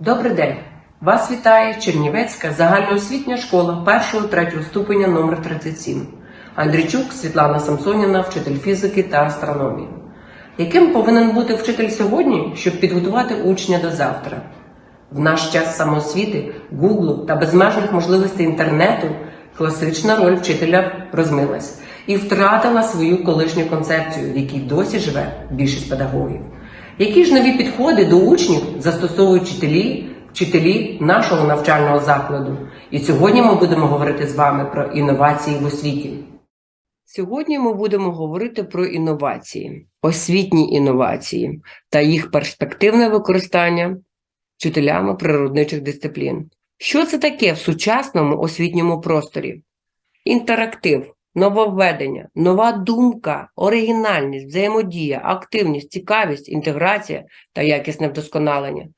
Добрий день! Вас вітає Чернівецька загальноосвітня школа 1-3 ступеня номер 37 Андрійчук Світлана Самсоніна, вчитель фізики та астрономії. Яким повинен бути вчитель сьогодні, щоб підготувати учня до завтра? В наш час самоосвіти, гуглу та безмежних можливостей інтернету класична роль вчителя розмилась і втратила свою колишню концепцію, в якій досі живе більшість педагогів. Які ж нові підходи до учнів застосовують вчителі, вчителі нашого навчального закладу? І сьогодні ми будемо говорити з вами про інновації в освіті. Сьогодні ми будемо говорити про інновації, освітні інновації та їх перспективне використання вчителями природничих дисциплін. Що це таке в сучасному освітньому просторі? Інтерактив, нововведення, нова думка, оригінальність, взаємодія, активність, цікавість, інтеграція та якісне вдосконалення.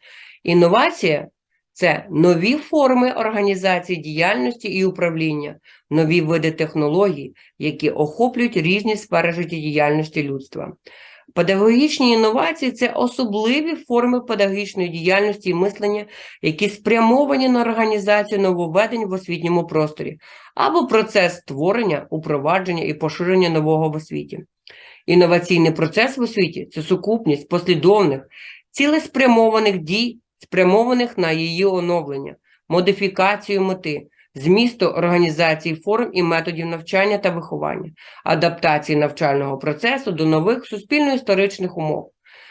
Інновація це нові форми організації діяльності і управління, нові види технологій, які охоплюють різні сфери життєдіяльності людства. Педагогічні інновації це особливі форми педагогічної діяльності і мислення, які спрямовані на організацію нововведень в освітньому просторі або процес створення, упровадження і поширення нового в освіті. Інноваційний процес в освіті це сукупність послідовних, цілеспрямованих дій, спрямованих на її оновлення, модифікацію мети, змісту організації форм і методів навчання та виховання, адаптації навчального процесу до нових суспільно-історичних умов.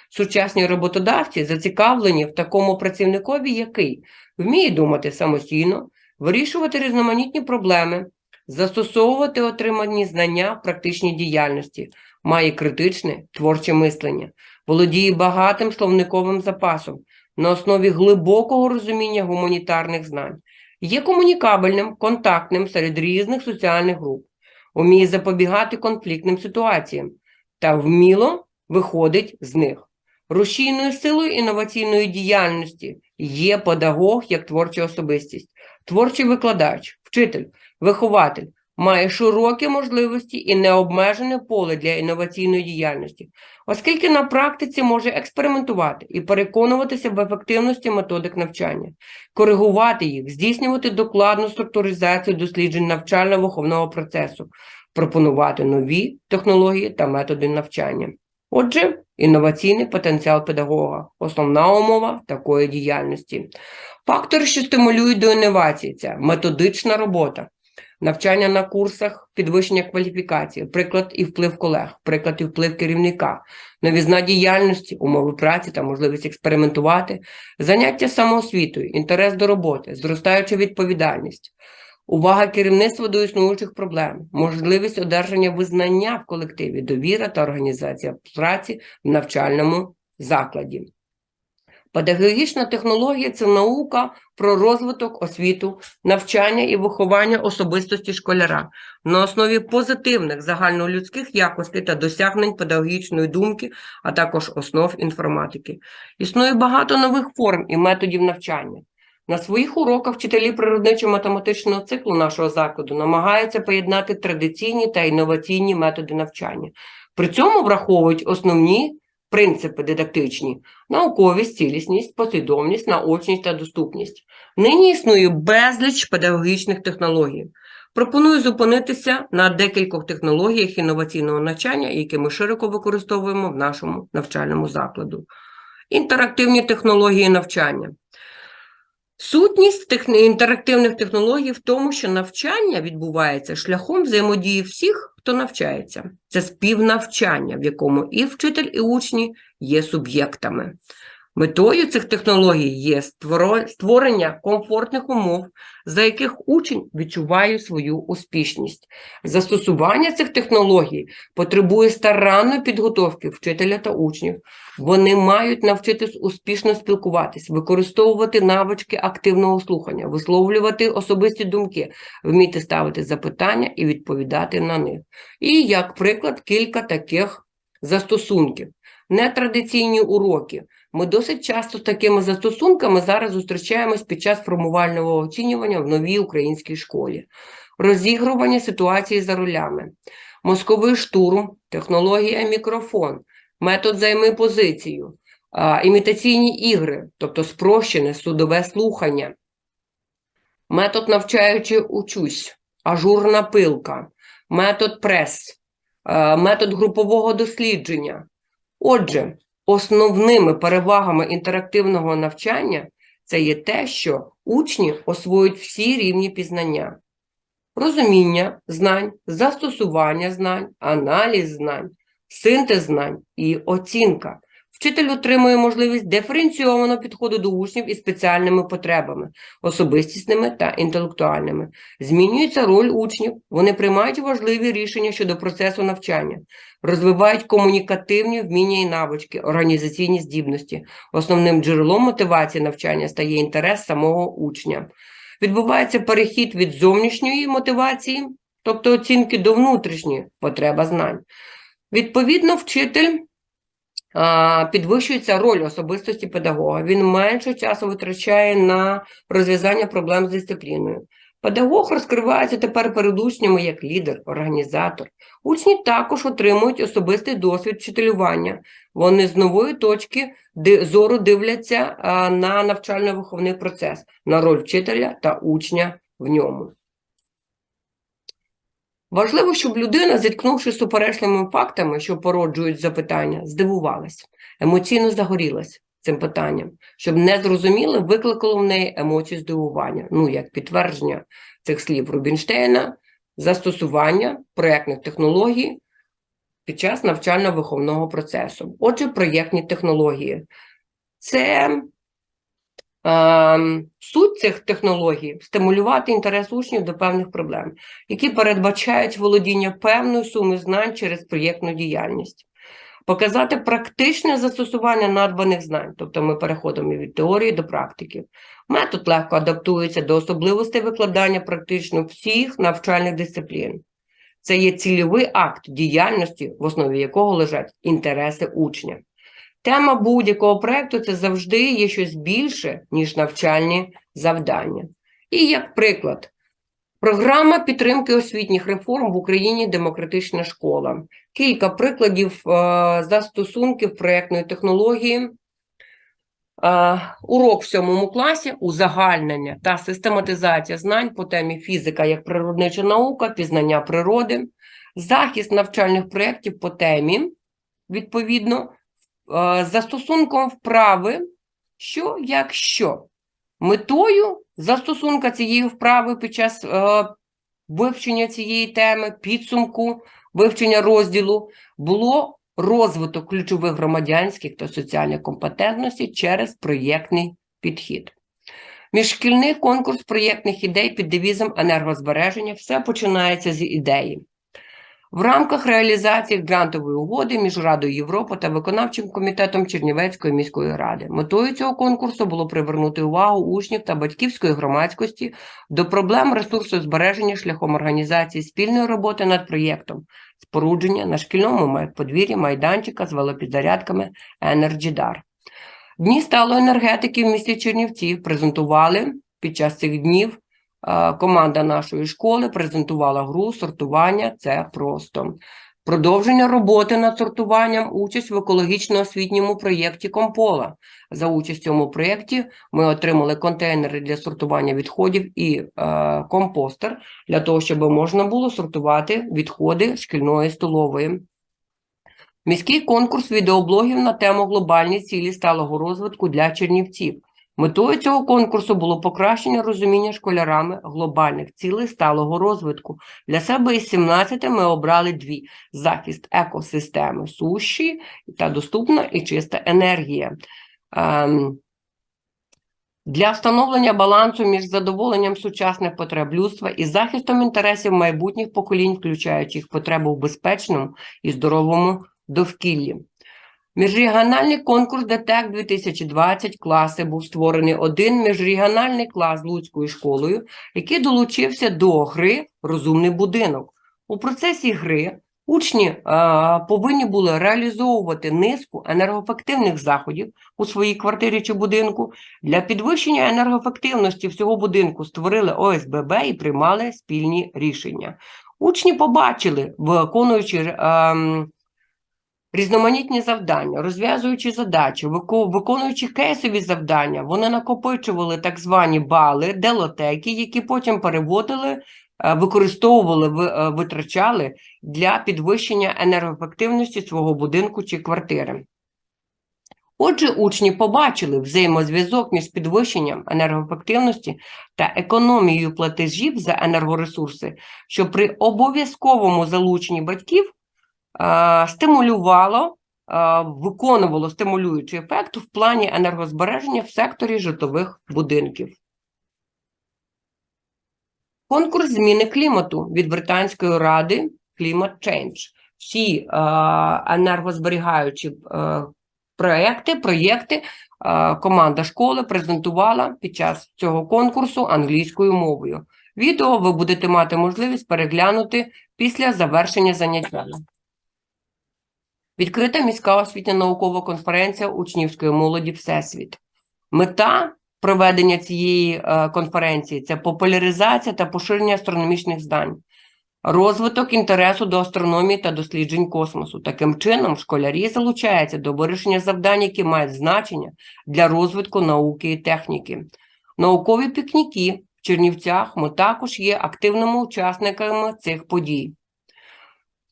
Сучасні роботодавці зацікавлені в такому працівникові, який вміє думати самостійно, вирішувати різноманітні проблеми, застосовувати отримані знання в практичній діяльності, має критичне творче мислення, володіє багатим словниковим запасом на основі глибокого розуміння гуманітарних знань, є комунікабельним, контактним серед різних соціальних груп, уміє запобігати конфліктним ситуаціям та вміло виходить з них. Рушійною силою інноваційної діяльності є педагог як творча особистість, творчий викладач, вчитель, вихователь має широкі можливості і необмежене поле для інноваційної діяльності, оскільки на практиці може експериментувати і переконуватися в ефективності методик навчання, коригувати їх, здійснювати докладну структуризацію досліджень навчально-виховного процесу, пропонувати нові технології та методи навчання. Отже, інноваційний потенціал педагога основна умова такої діяльності. Фактори, що стимулюють до інновацій, це методична робота, навчання на курсах, підвищення кваліфікації, приклад і вплив колег, приклад і вплив керівника, новізна діяльності, умови праці та можливість експериментувати, заняття самоосвітою, інтерес до роботи, зростаюча відповідальність. Увага керівництва до існуючих проблем, можливість одержання визнання в колективі, довіра та організація праці в навчальному закладі. Педагогічна технологія це наука про розвиток освіту, навчання і виховання особистості школяра на основі позитивних загальнолюдських якостей та досягнень педагогічної думки, а також основ інформатики. Існує багато нових форм і методів навчання. На своїх уроках вчителі природничо-математичного циклу нашого закладу намагаються поєднати традиційні та інноваційні методи навчання. При цьому враховують основні принципи дидактичні: науковість, цілісність, послідовність, наочність та доступність. Нині існує безліч педагогічних технологій. Пропоную зупинитися на декількох технологіях інноваційного навчання, які ми широко використовуємо в нашому навчальному закладу. Інтерактивні технології навчання. Сутність інтерактивних технологій в тому, що навчання відбувається шляхом взаємодії всіх, хто навчається. Це співнавчання, в якому і вчитель, і учні є суб'єктами. Метою цих технологій є створення комфортних умов, за яких учень відчуває свою успішність. Застосування цих технологій потребує старанної підготовки вчителя та учнів. Вони мають навчитись успішно спілкуватись, використовувати навички активного слухання, висловлювати особисті думки, вміти ставити запитання і відповідати на них. І, як приклад, кілька таких застосунків. Нетрадиційні уроки. Ми досить часто з такими застосунками зараз зустрічаємось під час формувального оцінювання в новій українській школі. Розігрування ситуації за ролями, мозковий штурм, технологія мікрофон, метод займи позицію, імітаційні ігри, тобто спрощене судове слухання, метод навчаючи учусь, ажурна пилка, метод прес, метод групового дослідження. Отже, основними перевагами інтерактивного навчання це є те, що учні освоюють всі рівні пізнання. Розуміння знань, застосування знань, аналіз знань, синтез знань і оцінка. Вчитель отримує можливість диференційованого підходу до учнів із спеціальними потребами, особистісними та інтелектуальними. Змінюється роль учнів, вони приймають важливі рішення щодо процесу навчання, розвивають комунікативні вміння і навички, організаційні здібності. Основним джерелом мотивації навчання стає інтерес самого учня. Відбувається перехід від зовнішньої мотивації, тобто оцінки до внутрішньої потреба знань. Відповідно, вчитель підвищується роль особистості педагога. Він менше часу витрачає на розв'язання проблем з дисципліною. Педагог розкривається тепер перед учнями як лідер, організатор. Учні також отримують особистий досвід вчителювання. Вони з нової точки зору дивляться на навчально-виховний процес, на роль вчителя та учня в ньому. Важливо, щоб людина, зіткнувшись з суперечливими фактами, що породжують запитання, здивувалась, емоційно загорілась цим питанням, щоб незрозуміле викликало в неї емоцію здивування. Ну, як підтвердження цих слів Рубінштейна, застосування проєктних технологій під час навчально-виховного процесу. Отже, проєктні технології. Це Суть цих технологій стимулювати інтерес учнів до певних проблем, які передбачають володіння певною суми знань через проєктну діяльність, показати практичне застосування надбаних знань, тобто ми переходимо від теорії до практики. Метод легко адаптується до особливостей викладання практично всіх навчальних дисциплін. Це є цільовий акт діяльності, в основі якого лежать інтереси учня. Тема будь-якого проєкту це завжди є щось більше, ніж навчальні завдання. І як приклад, програма підтримки освітніх реформ в Україні Демократична школа. Кілька прикладів е, застосунків проєктної технології. Е, урок в сьомому класі узагальнення та систематизація знань по темі фізика як природнича наука, пізнання природи, захист навчальних проєктів по темі, відповідно, застосунком вправи, що як що. Метою застосунка цієї вправи під час е, вивчення цієї теми, підсумку, вивчення розділу було розвиток ключових громадянських та соціальних компетентностей через проєктний підхід. Міжшкільний конкурс проєктних ідей під девізом енергозбереження все починається з ідеї. В рамках реалізації грантової угоди між Радою Європи та виконавчим комітетом Чернівецької міської ради. Метою цього конкурсу було привернути увагу учнів та батьківської громадськості до проблем ресурсозбереження шляхом організації спільної роботи над проєктом спорудження на шкільному подвір'ї майданчика з велопідзарядками Dar. Дні сталої енергетики в місті Чернівці презентували під час цих днів Команда нашої школи презентувала гру сортування це просто. Продовження роботи над сортуванням, участь в екологічно-освітньому проєкті Компола. За участь в цьому проєкті ми отримали контейнери для сортування відходів і е, компостер для того, щоб можна було сортувати відходи шкільної столової. Міський конкурс відеоблогів на тему глобальні цілі сталого розвитку для чернівців. Метою цього конкурсу було покращення розуміння школярами глобальних цілей сталого розвитку. Для себе із 17 ми обрали дві: захист екосистеми суші та доступна і чиста енергія. Ем, Для встановлення балансу між задоволенням сучасних потреб людства і захистом інтересів майбутніх поколінь, включаючи їх потребу в безпечному і здоровому довкіллі. Міжрегіональний конкурс ДТЕК 2020 класи був створений один міжрегіональний клас з Луцькою школою, який долучився до гри Розумний будинок. У процесі гри учні е, повинні були реалізовувати низку енергоефективних заходів у своїй квартирі чи будинку. Для підвищення енергоефективності всього будинку створили ОСББ і приймали спільні рішення. Учні побачили, виконуючи. Е, різноманітні завдання, розв'язуючи задачі, виконуючи кейсові завдання, вони накопичували так звані бали, делотеки, які потім переводили, е, використовували, е, витрачали для підвищення енергоефективності свого будинку чи квартири. Отже, учні побачили взаємозв'язок між підвищенням енергоефективності та економією платежів за енергоресурси, що при обов'язковому залученні батьків стимулювало, е, виконувало стимулюючий ефект в плані енергозбереження в секторі житлових будинків. Конкурс зміни клімату від Британської ради Climate Change. Всі е, енергозберігаючі е, проекти, проєкти е, команда школи презентувала під час цього конкурсу англійською мовою. Відео ви будете мати можливість переглянути після завершення заняття. Відкрита міська освітня наукова конференція учнівської молоді Всесвіт. Мета проведення цієї е, конференції це популяризація та поширення астрономічних знань, розвиток інтересу до астрономії та досліджень космосу. Таким чином, школярі залучаються до вирішення завдань, які мають значення для розвитку науки і техніки. Наукові пікніки в Чернівцях ми також є активними учасниками цих подій.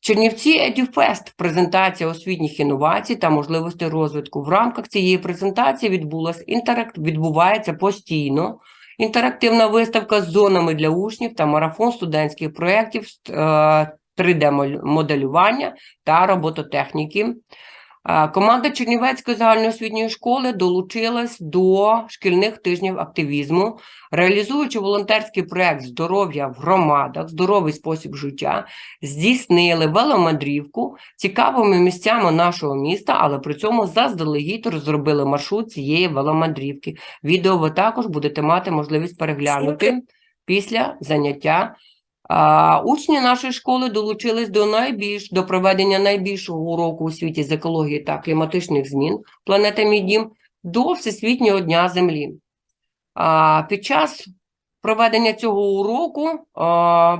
Чернівці Едюфест презентація освітніх інновацій та можливостей розвитку. В рамках цієї презентації відбулась інтеракт, відбувається постійно інтерактивна виставка з зонами для учнів та марафон студентських проєктів з, е, 3D-моделювання та робототехніки. Команда Чернівецької загальноосвітньої школи долучилась до шкільних тижнів активізму, реалізуючи волонтерський проект здоров'я в громадах, здоровий спосіб життя, здійснили веломандрівку цікавими місцями нашого міста, але при цьому заздалегідь розробили маршрут цієї веломандрівки. Відео ви також будете мати можливість переглянути після заняття. А, учні нашої школи долучились до найбільш до проведення найбільшого уроку у світі з екології та кліматичних змін планета Мій Дім до Всесвітнього дня Землі. А, під час проведення цього уроку а,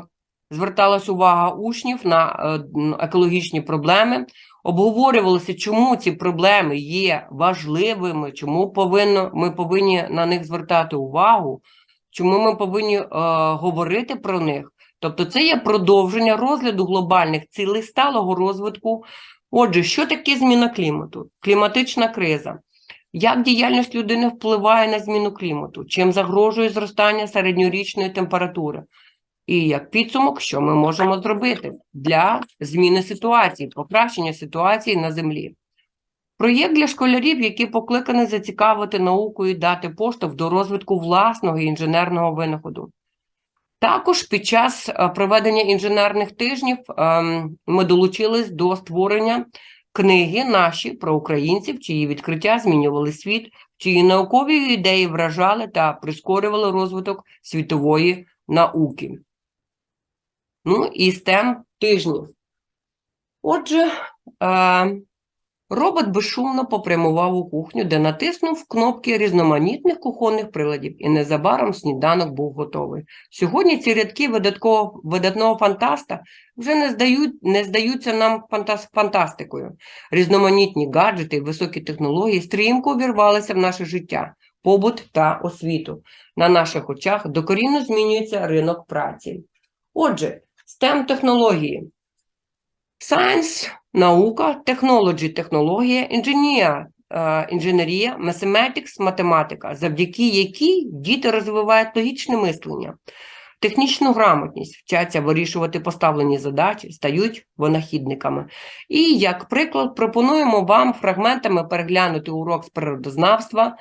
зверталась увага учнів на е, екологічні проблеми, обговорювалося, чому ці проблеми є важливими, чому повинно, ми повинні на них звертати увагу, чому ми повинні е, говорити про них. Тобто це є продовження розгляду глобальних цілей сталого розвитку. Отже, що таке зміна клімату? Кліматична криза. Як діяльність людини впливає на зміну клімату? Чим загрожує зростання середньорічної температури? І як підсумок, що ми можемо зробити для зміни ситуації, покращення ситуації на землі? Проєкт для школярів, який покликаний зацікавити наукою і дати поштовх до розвитку власного інженерного винаходу. Також під час е, проведення інженерних тижнів ем, ми долучились до створення книги наші про українців, чиї відкриття змінювали світ, чиї наукові ідеї вражали та прискорювали розвиток світової науки. Ну і STEM тижнів. Отже, е, робот безшумно попрямував у кухню, де натиснув кнопки різноманітних кухонних приладів, і незабаром сніданок був готовий. Сьогодні ці рядки видатного фантаста вже не, здають, не здаються нам фантас, фантастикою. Різноманітні гаджети і високі технології стрімко увірвалися в наше життя, побут та освіту. На наших очах докорінно змінюється ринок праці. Отже, STEM технології. Science – наука, technology – технологія, інженія, е, інженерія, mathematics – математика, завдяки якій діти розвивають логічне мислення, технічну грамотність, вчаться вирішувати поставлені задачі, стають винахідниками. І, як приклад, пропонуємо вам фрагментами переглянути урок з природознавства,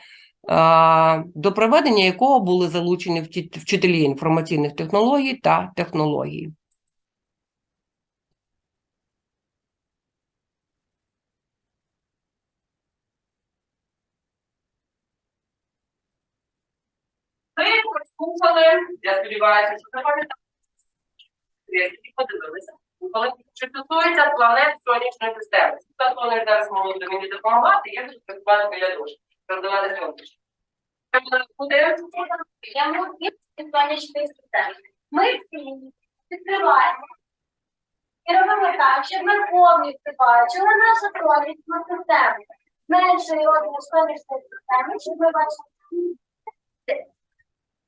е, до проведення якого були залучені вчителі інформаційних технологій та технологій. Ми послухали, я сподіваюся, що запам'ятали. І подивилися. Що стосується планет сонячної системи. Тут вони зараз можуть мені допомагати, я буду працювати біля дошки, роздавати сонячні. Буде сонячної системи. Ми всі відкриваємо І робимо так, щоб ми повністю бачили нашу сонячну систему. Менший розмір сонячної системи, щоб ми бачили.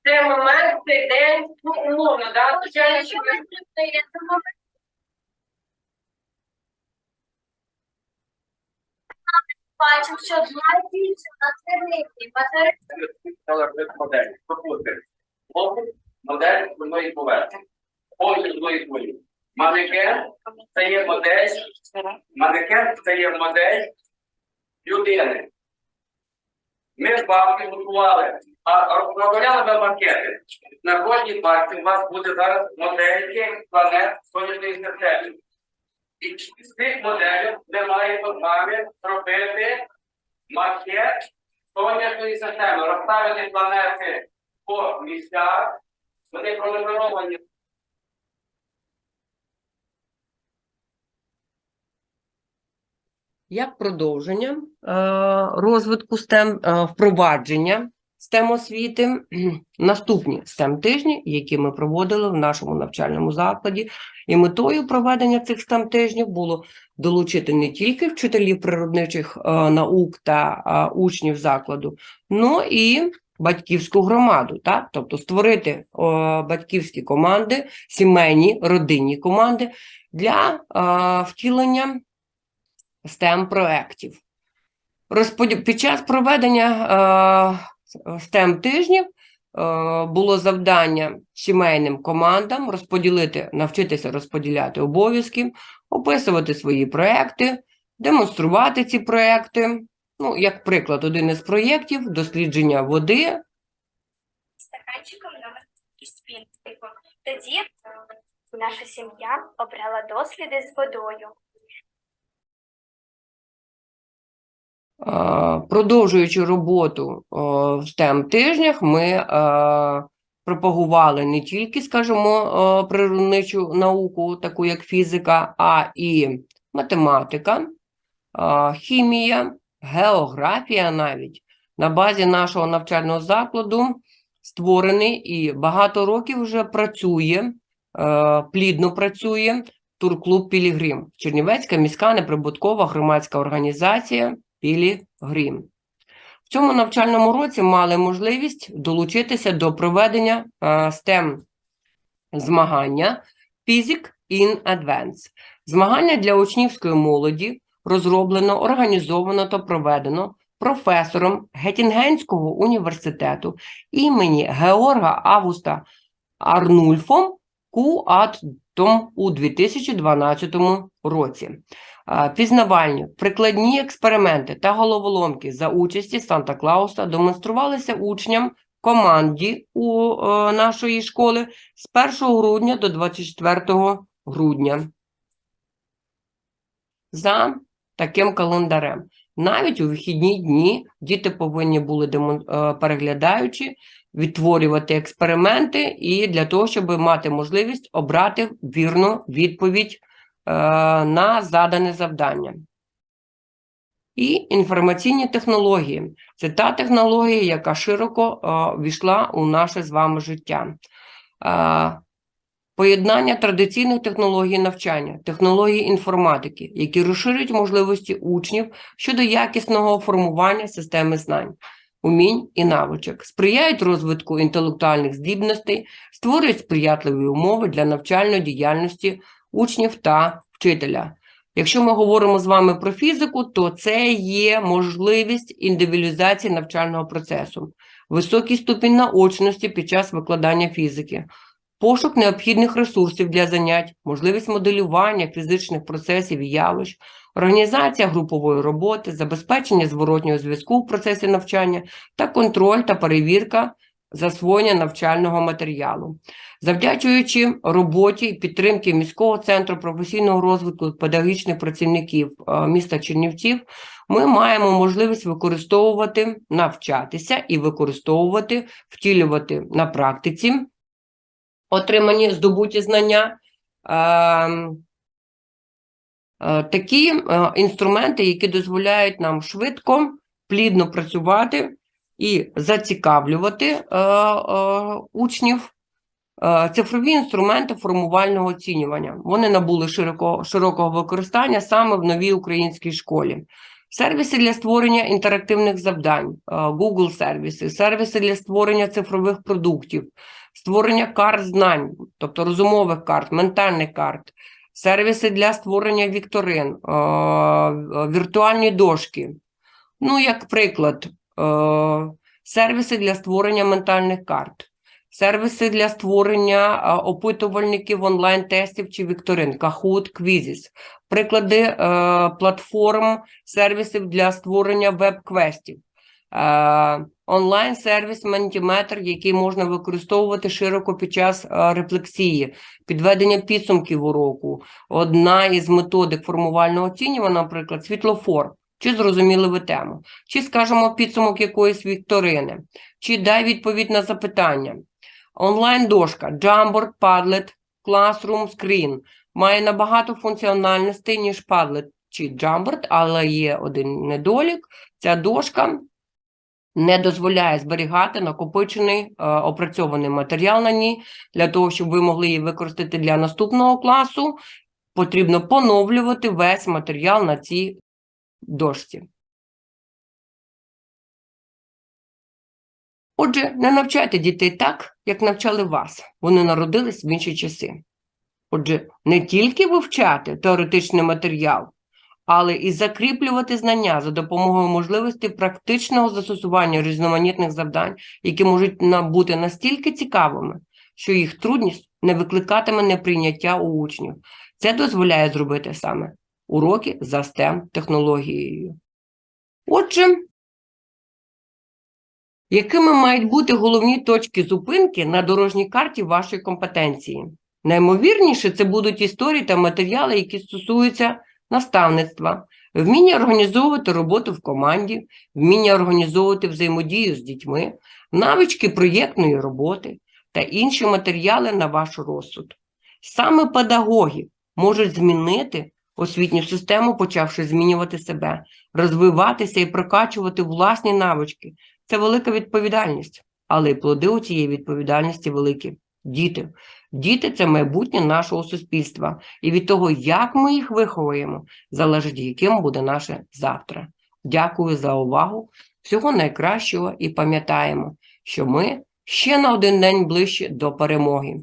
Це момент, цей день, ну, умовно, да? Звичайно, що ми бачимо, що найбільше на сирники матеріал Це модель. Пропустимо. Опис модель одної поверхні. Опис одної хвилі. Манекен це є модель. Манекен це є модель людини. Ми з вами готували, а розробляли ви макети. На кожній партії у вас буде зараз модельки планет сонячної системи. І з цих моделей ми маємо з вами зробити макет сонячної системи, розставити планети по місцях, вони пронумеровані. Як продовження е, розвитку STEM, е, впровадження STEM освіти, наступні STEM тижні, які ми проводили в нашому навчальному закладі, і метою проведення цих STEM тижнів було долучити не тільки вчителів природничих е, наук та учнів закладу, але і батьківську громаду, так? тобто створити батьківські команди, сімейні, родинні команди для втілення STEM проєктів. Під час проведення е, STEM тижнів е, було завдання сімейним командам розподілити, навчитися розподіляти обов'язки, описувати свої проекти, демонструвати ці проекти. Ну, як приклад, один із проєктів дослідження води стаканчиком номер спінтику. Тоді е, наша сім'я обрала досліди з водою. Продовжуючи роботу е, в STEM тижнях, ми е, пропагували не тільки, скажімо, е, природничу науку, таку як фізика, а і математика, е, хімія, географія навіть. На базі нашого навчального закладу створений і багато років вже працює, е, плідно працює турклуб Пілігрим, Чернівецька міська неприбуткова громадська організація. Пілі Грім. В цьому навчальному році мали можливість долучитися до проведення е, STEM змагання Physics in Advance. Змагання для учнівської молоді розроблено, організовано та проведено професором Геттінгенського університету імені Георга Августа Арнульфом Куатом у 2012 році. Пізнавальні, прикладні експерименти та головоломки за участі Санта-Клауса демонструвалися учням команді у е, нашої школи з 1 грудня до 24 грудня. За таким календарем. Навіть у вихідні дні діти повинні були демон- е, переглядаючи, відтворювати експерименти і для того, щоб мати можливість обрати вірну відповідь на задане завдання. І інформаційні технології це та технологія, яка широко е, війшла у наше з вами життя. Е, Поєднання традиційних технологій навчання, технологій інформатики, які розширюють можливості учнів щодо якісного формування системи знань, умінь і навичок, сприяють розвитку інтелектуальних здібностей, створюють сприятливі умови для навчальної діяльності учнів та вчителя. Якщо ми говоримо з вами про фізику, то це є можливість індивідуалізації навчального процесу, високий ступінь наочності під час викладання фізики, пошук необхідних ресурсів для занять, можливість моделювання фізичних процесів і явищ, організація групової роботи, забезпечення зворотнього зв'язку в процесі навчання та контроль та перевірка засвоєння навчального матеріалу. Завдячуючи роботі і підтримки міського центру професійного розвитку педагогічних працівників е, міста Чернівців, ми маємо можливість використовувати, навчатися і використовувати, втілювати на практиці отримані здобуті знання. ем, е, Такі е, інструменти, які дозволяють нам швидко, плідно працювати і зацікавлювати е, е, учнів Е, Цифрові інструменти формувального оцінювання. Вони набули широко, широкого використання саме в новій українській школі. Сервіси для створення інтерактивних завдань, е, Google сервіси, сервіси для створення цифрових продуктів, створення карт знань, тобто розумових карт, ментальних карт, сервіси для створення вікторин, е, віртуальні дошки. Ну, як приклад, сервіси для створення ментальних карт сервіси для створення опитувальників онлайн-тестів чи вікторин, Kahoot, Quizzes, приклади е, платформ сервісів для створення веб-квестів, е, онлайн-сервіс Mentimeter, який можна використовувати широко під час е, рефлексії, підведення підсумків уроку. Одна із методик формувального оцінювання, наприклад, світлофор. Чи зрозуміли ви тему, чи скажемо підсумок якоїсь вікторини, чи дай відповідь на запитання. Онлайн-дошка Jamboard, Padlet, Classroom, Screen має набагато функціональностей, ніж Padlet чи Jamboard, але є один недолік. Ця дошка не дозволяє зберігати накопичений е, опрацьований матеріал на ній. Для того, щоб ви могли її використати для наступного класу, потрібно поновлювати весь матеріал на цій дошці. Отже, не навчайте дітей так, як навчали вас. Вони народились в інші часи. Отже, не тільки вивчати теоретичний матеріал, але і закріплювати знання за допомогою можливості практичного застосування різноманітних завдань, які можуть бути настільки цікавими, що їх трудність не викликатиме неприйняття у учнів. Це дозволяє зробити саме уроки за STEM технологією. Отже, якими мають бути головні точки зупинки на дорожній карті вашої компетенції? Наймовірніше, це будуть історії та матеріали, які стосуються наставництва, вміння організовувати роботу в команді, вміння організовувати взаємодію з дітьми, навички проєктної роботи та інші матеріали на ваш розсуд. Саме педагоги можуть змінити освітню систему, почавши змінювати себе, розвиватися і прокачувати власні навички. Це велика відповідальність, але й плоди у цієї відповідальності великі. Діти. Діти це майбутнє нашого суспільства, і від того, як ми їх виховуємо, залежить, яким буде наше завтра. Дякую за увагу. Всього найкращого і пам'ятаємо, що ми ще на один день ближче до перемоги.